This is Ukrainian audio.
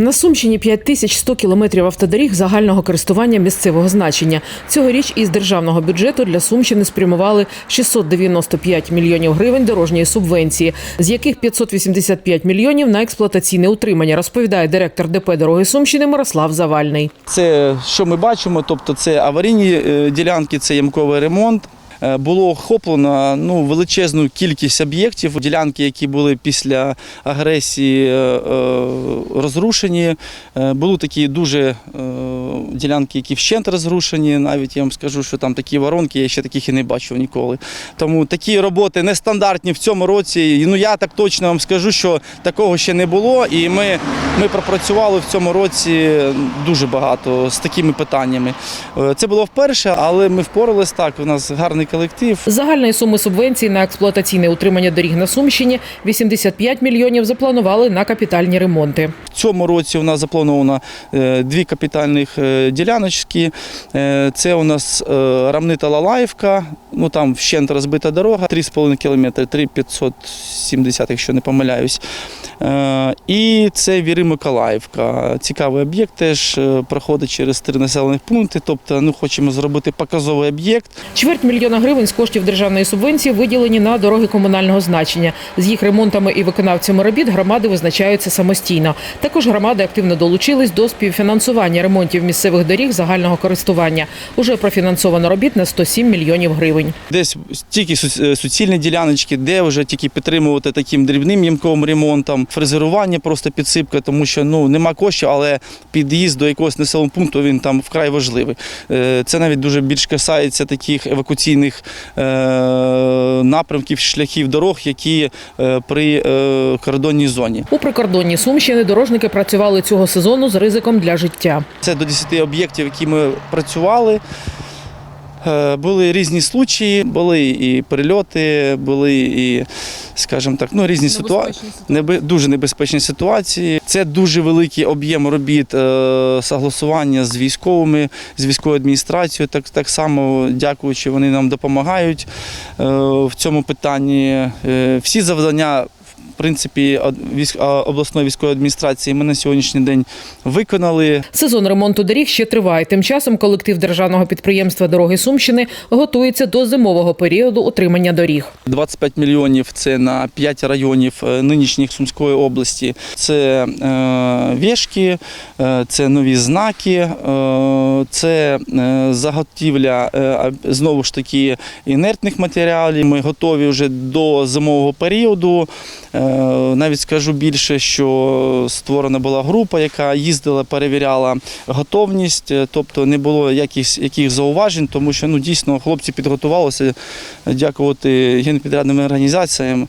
На Сумщині 5100 кілометрів автодоріг загального користування місцевого значення. Цьогоріч із державного бюджету для Сумщини спрямували 695 мільйонів гривень дорожньої субвенції, з яких 585 мільйонів на експлуатаційне утримання, розповідає директор ДП «Дороги Сумщини» Мирослав Завальний. Це що ми бачимо, тобто це аварійні е, ділянки, це ямковий ремонт. Е, Було охоплено ну, величезну кількість об'єктів. Ділянки, які були після агресії е, е, розрушені. Були такі дуже ділянки, які вщент розрушені. Навіть я вам скажу, що там такі воронки, я ще таких і не бачив ніколи. Тому такі роботи нестандартні в цьому році. Ну я так точно вам скажу, що такого ще не було. І ми, ми пропрацювали в цьому році дуже багато з такими питаннями. Е, Це було вперше, але ми впоралися так. У нас гарний колектив. Загальної суми субвенції на експлуатаційне утримання доріг на Сумщині 85 мільйонів запланували на капітальні ремонти. Цьому році у нас заплановано е, дві капітальних е, діляночки. Е, Це у нас Рамнита Лалаївка, ну там вщент розбита дорога, 3,5 кілометри, 3,570, якщо не помиляюсь. І це Віри Миколаївка. Цікавий об'єкт теж проходить через три населених пункти. Тобто, ну хочемо зробити показовий об'єкт. Чверть мільйона гривень з коштів державної субвенції виділені на дороги комунального значення. З їх ремонтами і виконавцями робіт громади визначаються самостійно. Також громади активно долучились до співфінансування ремонтів місцевих доріг загального користування. Уже профінансовано робіт на 107 мільйонів гривень. Десь тільки е, суцільні діляночки, де вже тільки підтримувати таким дрібним ямковим ремонтом, фрезерування, просто підсипка, тому що ну нема коштів, але під'їзд до якогось населеного пункту він там вкрай важливий. Е, Це навіть дуже більш касається таких евакуаційних е, напрямків, шляхів дорог, які е, при е, кордонній зоні. У прикордонній Сумщини дорожники працювали цього сезону з ризиком для життя. Це до 10 об'єктів, які ми працювали. Е, Були різні случаї, були і перельоти, були і, скажімо так, ну, різні ситуації. Небе- дуже небезпечні ситуації. Це дуже великий об'єм робіт е, согласування з військовими, з військовою адміністрацією. Так, так само, дякуючи, вони нам допомагають е, в цьому питанні. Е, всі завдання. Принципі, обласної військової адміністрації ми на сьогоднішній день виконали. Сезон ремонту доріг ще триває. Тим часом колектив державного підприємства Дороги Сумщини готується до зимового періоду утримання доріг. 25 мільйонів це на 5 районів е, нинішніх Сумської області. Це е, вішки, е, це нові знаки, е, це е, заготівля е, знову ж таки інертних матеріалів. Ми готові вже до зимового періоду. Е, навіть скажу більше, що створена була група, яка їздила, перевіряла готовність, е, тобто не було якихось яких зауважень, тому що ну дійсно хлопці підготувалися дякувати генпідрядним організаціям.